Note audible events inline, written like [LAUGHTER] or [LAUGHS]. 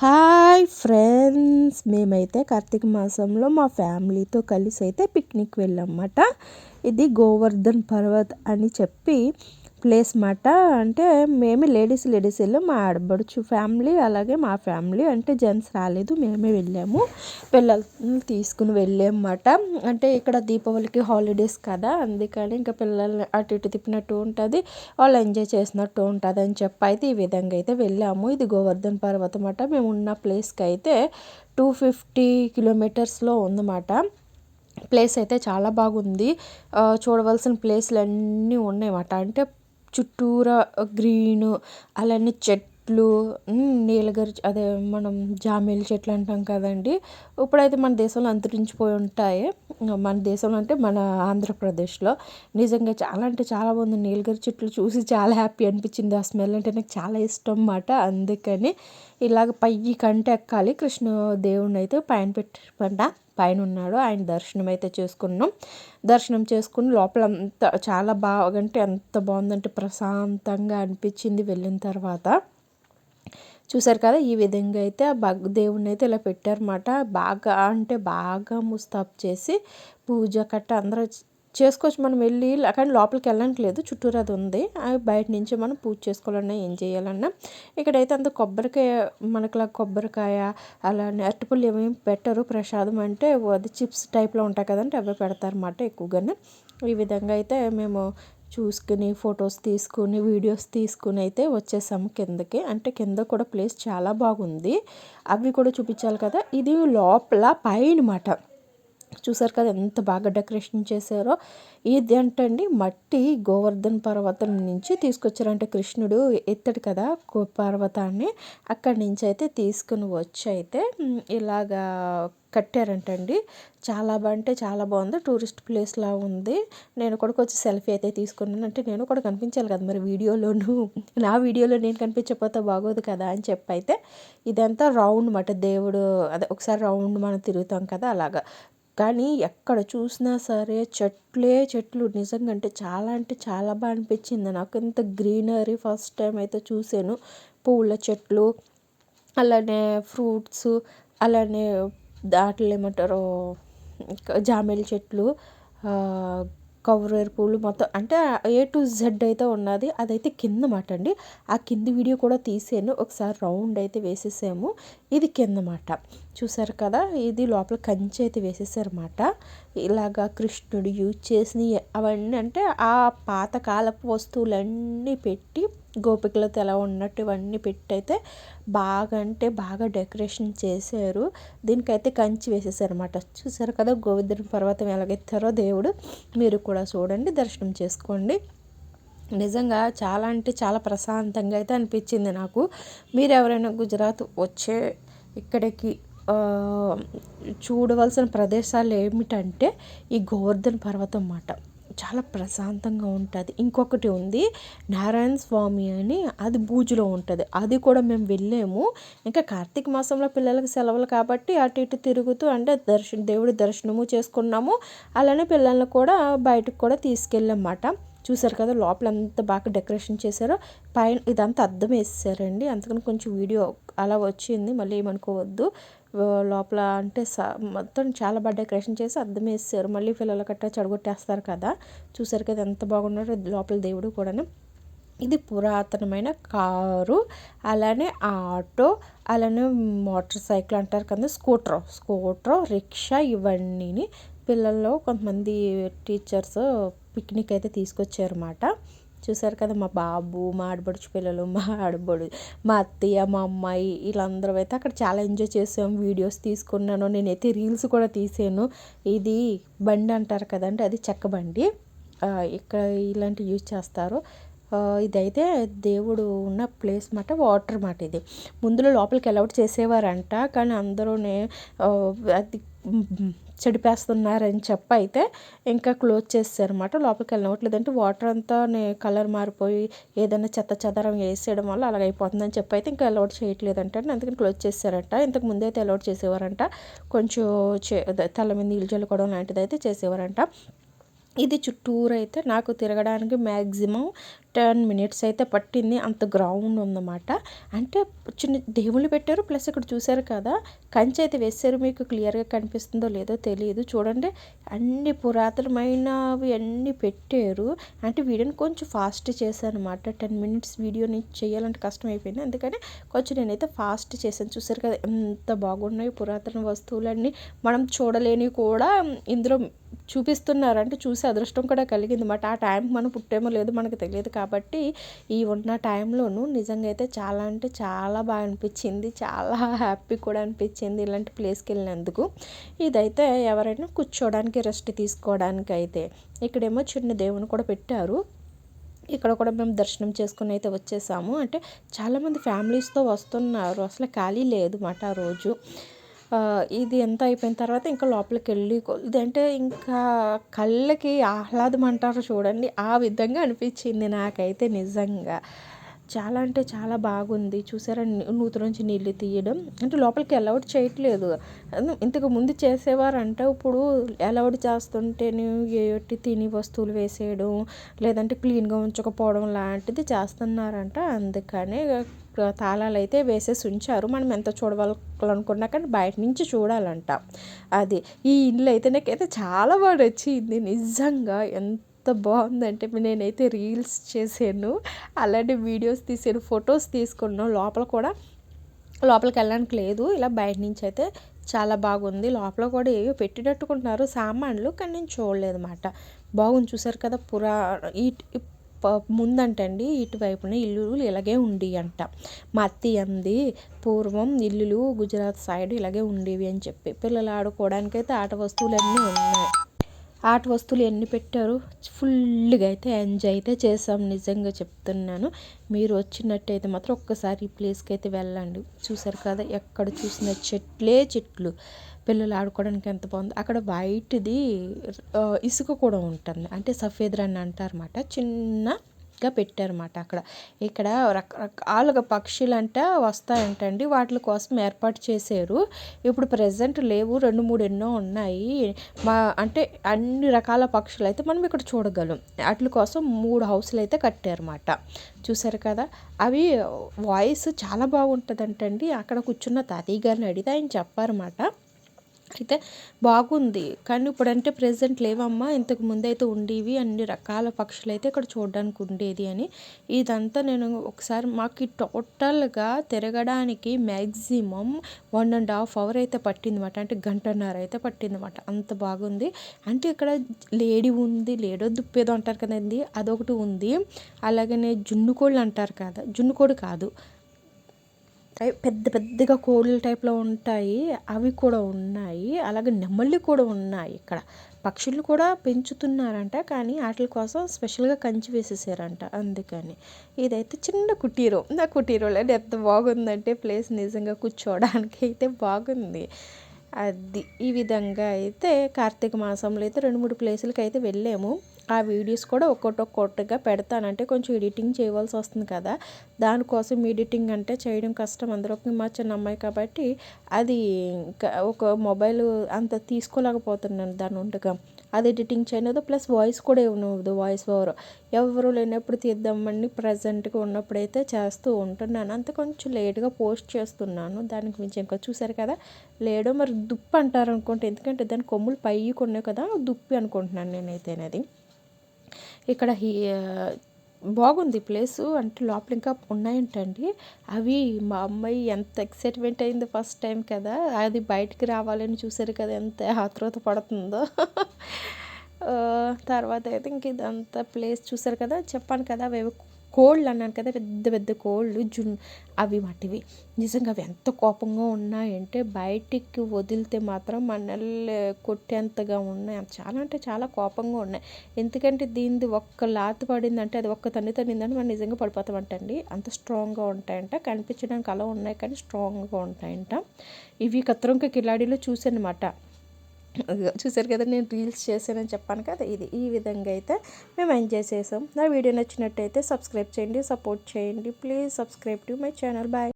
Hi friends మేమైతే కార్తీక మాసంలో మా ఫ్యామిలీతో కలిసి అయితే పిక్నిక్ వెళ్ళామన్నమాట ఇది గోవర్ధన్ పర్వత్ అని చెప్పి ప్లేస్ మాట. అంటే మేమే లేడీస్ లేడీస్ వెళ్ళాం. మా ఆడబడుచు ఫ్యామిలీ అలాగే మా ఫ్యామిలీ అంటే జెంట్స్ రాలేదు. మేమే వెళ్ళాము. పిల్లల్ని తీసుకుని వెళ్ళామన్నమాట అంటే ఇక్కడ దీపావళికి హాలిడేస్ కదా. అందుకని ఇంకా పిల్లల్ని అటు ఇటు తిప్పినట్టు ఉంటుంది. వాళ్ళు ఎంజాయ్ చేసినట్టు ఉంటుంది అని చెప్పి అయితే ఈ విధంగా అయితే వెళ్ళాము. ఇది గోవర్ధన్ పర్వతం అన్నమాట మేము ఉన్న ప్లేస్కి అయితే టూ ఫిఫ్టీ కిలోమీటర్స్లో ఉందన్నమాట ప్లేస్ అయితే చాలా బాగుంది. చూడవలసిన ప్లేస్లు అన్నీ ఉన్నాయన్నమాట అంటే చుట్టూరా గ్రీను అలానే చెట్లు నీలగిరి అదే మనం జామేలి చెట్లు అంటాం కదండి. ఇప్పుడైతే మన దేశంలో అంతరించిపోయి ఉంటాయి. మన దేశంలో అంటే మన ఆంధ్రప్రదేశ్లో. నిజంగా చాలా అంటే చాలా బాగుంది. నీలగిరి చెట్లు చూసి చాలా హ్యాపీ అనిపించింది. ఆ స్మెల్ అంటే నాకు చాలా ఇష్టం అన్నమాట. అందుకని ఇలాగ పైకి కంటే ఎక్కాలి కృష్ణ దేవుణ్ణి అయితే పైన పెట్టమంట పైన ఉన్నాడు. ఆయన దర్శనం అయితే చేసుకున్నాం. దర్శనం చేసుకుని లోపల అంత చాలా బాగా అంటే ఎంత బాగుందంటే ప్రశాంతంగా అనిపించింది వెళ్ళిన తర్వాత. చూసారు కదా ఈ విధంగా అయితే ఆ బగ్ దేవుణ్ణి అయితే ఇలా పెట్టారన్నమాట. బాగా అంటే బాగా ముస్తాబ్ చేసి పూజ కట్ట అందరూ చేసుకోవచ్చు మనం వెళ్ళి కానీ లోపలికి వెళ్ళడానికి లేదు చుట్టూరు అది ఉంది. బయట నుంచి మనం పూజ చేసుకోవాలన్నా ఏం చేయాలన్నా. ఇక్కడైతే అంత కొబ్బరికాయ మనకులా కొబ్బరికాయ అలానే అరటిపళ్ళు ఏమేమి పెట్టరు. ప్రసాదం అంటే అది చిప్స్ టైప్లో ఉంటాయి కదంటే అవే పెడతారన్నమాట ఎక్కువగానే. ఈ విధంగా అయితే మేము చూసుకుని ఫొటోస్ తీసుకుని వీడియోస్ తీసుకుని అయితే వచ్చేసాము కిందకి. అంటే కింద కూడా ప్లేస్ చాలా బాగుంది. అవి కూడా చూపించాలి కదా? ఇది లోపల పై మాట చూసారు కదా ఎంత బాగా డెకరేషన్ చేశారో. ఇది ఏంటండి? మట్టి గోవర్ధన్ పర్వతం నుంచి తీసుకొచ్చారంటే కృష్ణుడు ఎత్తడు కదా పర్వతాన్ని. అక్కడి నుంచి అయితే తీసుకుని వచ్చి అయితే ఇలాగా కట్టారంటండి. చాలా బాగుంటే చాలా బాగుంది. టూరిస్ట్ ప్లేస్లా ఉంది. నేను కూడా కొంచెం సెల్ఫీ అయితే తీసుకున్నాను. అంటే నేను కూడా కనిపించాలి కదా మరి వీడియోలోను. [LAUGHS] నా వీడియోలో నేను కనిపించకపోతే బాగోదు కదా అని చెప్పి అయితే ఇదంతా రౌండ్ మాట దేవుడు అదే ఒకసారి రౌండ్ మనం తిరుగుతాం కదా అలాగా. కానీ ఎక్కడ చూసినా సరే చెట్లే చెట్లు. నిజంగా అంటే చాలా అంటే చాలా బాగా అనిపించింది. నాకు ఇంత గ్రీనరీ ఫస్ట్ టైం అయితే చూసాను పూల చెట్లు అలానే ఫ్రూట్స్ అలానే దాంట్లో ఏమంటారు జామేల చెట్లు కవరేరు పూలు మొత్తం. అంటే ఏ టు జెడ్ అయితే ఉన్నది. అదైతే కింద మాట అండి. ఆ కింది వీడియో కూడా తీసాను. ఒకసారి రౌండ్ అయితే వేసేసాము. ఇది కింద మాట. చూసారు కదా ఇది లోపల కంచె అయితే వేసేసారన్నమాట. ఇలాగా కృష్ణుడు యూజ్ చేసిన అవన్నీ అంటే ఆ పాతకాలపు వస్తువులన్నీ పెట్టి గోపికలతో ఎలా ఉన్నట్టు ఇవన్నీ పెట్టి అయితే బాగా అంటే బాగా డెకరేషన్ చేశారు. దీనికైతే కంచి వేసేసారన్నమాట. చూసారు కదా గోవిందుని పర్వతం ఎలాగెత్తారో దేవుడు. మీరు కూడా చూడండి దర్శనం చేసుకోండి. నిజంగా చాలా అంటే చాలా ప్రశాంతంగా అయితే అనిపించింది నాకు. మీరు ఎవరైనా గుజరాత్ వచ్చే ఇక్కడికి చూడవలసిన ప్రదేశాలు ఏమిటంటే ఈ గోవర్ధన పర్వతం అన్నమాట. చాలా ప్రశాంతంగా ఉంటుంది. ఇంకొకటి ఉంది నారాయణ స్వామి అని అది బూజులో ఉంటుంది. అది కూడా మేము వెళ్ళాము. ఇంకా కార్తీక మాసంలో పిల్లలకి సెలవులు కాబట్టి అటు ఇటు తిరుగుతూ అంటే దర్శన దేవుడి దర్శనము చేసుకున్నాము. అలానే పిల్లల్ని కూడా బయటకు కూడా తీసుకెళ్ళమాట చూసారు కదా లోపల ఎంత బాగా డెకరేషన్ చేశారో పైన ఇదంతా అద్దం వేసేసారండి. అందుకని కొంచెం వీడియో అలా వచ్చింది మళ్ళీ ఏమనుకోవద్దు. లోపల అంటే మొత్తం చాలా బాగా డెకరేషన్ చేసి అద్దం వేసారు మళ్ళీ పిల్లలు కట్టా చెడగొట్టేస్తారు కదా. చూసారు కదా ఎంత బాగున్నారో లోపల దేవుడు కూడా ఇది పురాతనమైన కారు అలానే ఆటో అలానే మోటార్ సైకిల్ అంటారు కదా స్కూటర్ స్కూటర్ రిక్షా ఇవన్నీ పిల్లల్లో కొంతమంది టీచర్స్ పిక్నిక్ అయితే తీసుకొచ్చారన్నమాట. చూసారు కదా మా బాబు మా ఆడబడుచు పిల్లలు మా ఆడబడు మా అత్తయ్య మా అమ్మాయి వీళ్ళందరూ అయితే అక్కడ చాలా ఎంజాయ్ చేసాం. వీడియోస్ తీసుకున్నాను. నేనైతే రీల్స్ కూడా తీసాను. ఇది బండి అంటారు కదండి అది చెక్క బండి. ఇక్కడ ఇలాంటివి యూజ్ చేస్తారు. ఇదైతే దేవుడు ఉన్న ప్లేస్ మాట వాటర్ మాట ఇది. ముందులో లోపలికి అలౌట్ చేసేవారంట కానీ అందరూనే అది చెడిపేస్తున్నారని చెప్పి అయితే ఇంకా క్లోజ్ చేస్తారనమాట లోపలికి వెళ్ళవట్లేదు అంటే వాటర్ అంతా కలర్ మారిపోయి ఏదైనా చెత్త చెదరం వేసేయడం వల్ల అలాగ అయిపోతుందని చెప్పి అయితే ఇంకా అలౌట్ చేయట్లేదంట అందుకని క్లోజ్ చేశారంట ఇంతకు ముందు అయితే అలౌట్ చేసేవారంట. కొంచెం తల మీద నీళ్ళు చల్లుకోవడం లాంటిది అయితే చేసేవారంట. ఇది చుట్టూరు అయితే నాకు తిరగడానికి మ్యాక్సిమం టెన్ మినిట్స్ అయితే పట్టింది. అంత గ్రౌండ్ ఉందన్నమాట. అంటే చిన్న దేవుళ్ళు పెట్టారు ప్లస్ ఇక్కడ చూసారు కదా కంచె అయితే వేసారు మీకు క్లియర్గా కనిపిస్తుందో లేదో తెలియదు. చూడండి అన్ని పురాతనమైనవి అన్నీ పెట్టారు. అంటే వీడియోని కొంచెం ఫాస్ట్ చేశాను అనమాట టెన్ మినిట్స్ వీడియోని చేయాలంటే కష్టం అయిపోయింది అందుకని కొంచెం నేనైతే ఫాస్ట్ చేశాను. చూసారు కదా ఎంత బాగున్నాయి పురాతన వస్తువులన్నీ. మనం చూడలేని కూడా ఇందులో చూపిస్తున్నారు అంటే చూసి అదృష్టం కూడా కలిగింది. మాట ఆ టైంకి మనం పుట్టేమో లేదు మనకు తెలియదు కాబట్టి ఈ ఉన్న టైంలోనూ నిజంగా అయితే చాలా అంటే చాలా బాగా అనిపించింది. చాలా హ్యాపీ కూడా అనిపించింది ఇలాంటి ప్లేస్కి వెళ్ళినందుకు. ఇదైతే ఎవరైనా కూర్చోవడానికి రెస్ట్ తీసుకోవడానికి అయితే ఇక్కడేమో చిన్న దేవుని కూడా పెట్టారు. ఇక్కడ కూడా మేము దర్శనం చేసుకుని అయితే వచ్చేసాము. అంటే చాలామంది ఫ్యామిలీస్తో వస్తున్నారు. అసలు ఖాళీ లేదు మాట ఆ రోజు. ఇది ఎంత అయిపోయిన తర్వాత ఇంకా లోపలికి వెళ్ళి ఇదంటే ఇంకా కళ్ళకి ఆహ్లాదం అంటారు చూడండి. ఆ విధంగా అనిపించింది నాకైతే నిజంగా. చాలా అంటే చాలా బాగుంది. చూసారా? నూతి నుంచి నీళ్ళు తీయడం. అంటే లోపలికి అలౌడ్ చేయట్లేదు. ఇంతకు ముందు చేసేవారంటే ఇప్పుడు అలౌడ్ చేస్తుంటేనే ఏటి తిని వస్తువులు వేసేయడం లేదంటే క్లీన్గా ఉంచకపోవడం లాంటిది చేస్తున్నారంట. అందుకనే తాళాలు అయితే వేసేసి ఉంచారు. మనం ఎంత చూడవాలనుకున్నా కానీ బయట నుంచి చూడాలంట. అది ఈ ఇల్లు అయితే నాకైతే చాలా బాగా నచ్చింది. నిజంగా ఎంత ఎంత బాగుందంటే నేనైతే రీల్స్ చేశాను. అలాంటి వీడియోస్ తీసాను ఫొటోస్ తీసుకున్నాను. లోపల కూడా లోపలికి వెళ్ళడానికి లేదు. ఇలా బయట నుంచి అయితే చాలా బాగుంది. లోపల కూడా ఏవో పెట్టినట్టుకుంటున్నారు సామాన్లు కానీ నేను చూడలేదు అనమాట బాగుంది చూసారు కదా పురా ఈ ముందంటండి ఇటువైపున ఇల్లులు ఇలాగే ఉండి అంట మా అత్తయ్య అంది పూర్వం ఇల్లులు గుజరాత్ సైడ్ ఇలాగే ఉండేవి అని చెప్పి. పిల్లలు ఆడుకోవడానికైతే ఆట వస్తువులన్నీ ఉన్నాయి. ఆట వస్తువులు ఎన్ని పెట్టారు ఫుల్గా అయితే ఎంజాయ్ అయితే చేసాం నిజంగా చెప్తున్నాను. మీరు వచ్చినట్టయితే మాత్రం ఒక్కసారి ఈ ప్లేస్కి అయితే వెళ్ళండి. చూసారు కదా ఎక్కడ చూసిన చెట్లే చెట్లు. పిల్లలు ఆడుకోవడానికి ఎంత బాగుంది. అక్కడ వైట్ది ఇసుక కూడా ఉంటుంది. అంటే సఫేద్ రన్ అంటారన్నమాట. చిన్న గా పెట్టారన్నమాట అక్కడ. ఇక్కడ రకరకాలుగా పక్షులు అంట వస్తాయంటండి. వాటి కోసం ఏర్పాటు చేశారు. ఇప్పుడు ప్రజెంట్ లేవు. రెండు మూడు ఎన్నో ఉన్నాయి. మా అంటే అన్ని రకాల పక్షులు అయితే మనం ఇక్కడ చూడగలం. వాటి కోసం మూడు హౌస్లు అయితే కట్టారన్నమాట. చూసారు కదా? అవి వాయిస్ చాలా బాగుంటుందంటండి. అక్కడ కూర్చున్న తాతయ్య గారిని అడిగితే ఆయన చెప్పారన్నమాట. అయితే బాగుంది. కానీ ఇప్పుడంటే ప్రజెంట్ లేవమ్మా. ఇంతకు ముందు అయితే ఉండేవి అన్ని రకాల పక్షులు అయితే ఇక్కడ చూడడానికి ఉండేది అని. ఇదంతా నేను ఒకసారి మాకు టోటల్గా తిరగడానికి maximum one and half hour అయితే పట్టిందన్నమాట. అంటే గంటన్నర అయితే పట్టిందన్నమాట. అంత బాగుంది. అంటే ఇక్కడ లేడీ ఉంది లేడో దుప్పేదో అంటారు కదండి అదొకటి ఉంది. అలాగనే జున్నుకోళ్ళు అంటారు కదా జున్నుకోడు కాదు. పెద్ద పెద్దగా కోళ్ళ టైప్లో ఉంటాయి. అవి కూడా ఉన్నాయి. అలాగే నెమళ్ళు కూడా ఉన్నాయి ఇక్కడ. పక్షులు కూడా పెంచుతున్నారంట కానీ వాటి కోసం స్పెషల్గా కంచి వేసేసారంట. అందుకని ఇదైతే చిన్న కుటీరం. నా కుటీరంలో ఎంత బాగుందంటే ప్లేస్ నిజంగా కూర్చోవడానికి అయితే బాగుంది. అది ఈ విధంగా అయితే కార్తీక మాసంలో అయితే రెండు మూడు ప్లేసులకి అయితే వెళ్ళాము. ఆ వీడియోస్ కూడా ఒక్కొక్కటి ఒక్కొక్కటిగా పెడతానంటే కొంచెం ఎడిటింగ్ చేయవలసి వస్తుంది కదా. దానికోసం ఎడిటింగ్ అంటే చేయడం కష్టం. అందరూ మా చిన్న అమ్మాయి కాబట్టి అది ఒక మొబైల్ అంత తీసుకోలేకపోతున్నాను దాని ఉండగా. అది ఎడిటింగ్ చేయనదు ప్లస్ వాయిస్ కూడా ఇవ్వనవద్దు వాయిస్ ఓవర్. ఎవరు లేనప్పుడు తీద్దామని ప్రజెంట్గా ఉన్నప్పుడైతే చేస్తూ ఉంటున్నాను. అంత కొంచెం లేట్గా పోస్ట్ చేస్తున్నాను. దానికి మించి ఇంకా చూసారు కదా? లేడో మరి దుప్పు అంటారు అనుకుంటే ఎందుకంటే దాని కొమ్ములు పైకి ఉన్నాయి కదా దుప్పి అనుకుంటున్నాను నేనైతే ఇక్కడ హీ బాగుంది ప్లేసు. అంటే లోపల ఇంకా ఉన్నాయంటండి. అవి మా అమ్మాయి ఎంత ఎక్సైట్మెంట్ అయింది ఫస్ట్ టైం కదా. అది బయటికి రావాలని చూసారు కదా ఎంత ఆతృత పడుతుందో. తర్వాత అయితే ఇంక ఇదంతా ప్లేస్ చూసారు కదా. చెప్పాను కదా అవి కోళ్ళు అన్నాను కదా పెద్ద పెద్ద కోళ్ళు జున్ అవి వాటివి నిజంగా అవి ఎంత కోపంగా ఉన్నాయంటే బయటికి వదిలితే మాత్రం మనల్ని కొట్టేంతగా ఉన్నాయి. చాలా అంటే చాలా కోపంగా ఉన్నాయి. ఎందుకంటే దీనిది ఒక్క లాత పడిందంటే అది ఒక్క తన్ని తన్నిందంటే మనం నిజంగా పడిపోతామంటండి. అంత స్ట్రాంగ్గా ఉంటాయంట. కనిపించడానికి అలా ఉన్నాయి కానీ స్ట్రాంగ్గా ఉంటాయంట. ఇవి కత్రంక కిలాడీలో చూసానమాట చూసారు కదా నేను రీల్స్ చేశానని చెప్పాను కదా ఇది ఈ విధంగా అయితే మేము ఎంజాయ్ చేసాం. నా వీడియో నచ్చినట్టయితే సబ్స్క్రైబ్ చేయండి సపోర్ట్ చేయండి. Please subscribe to my channel. Bye.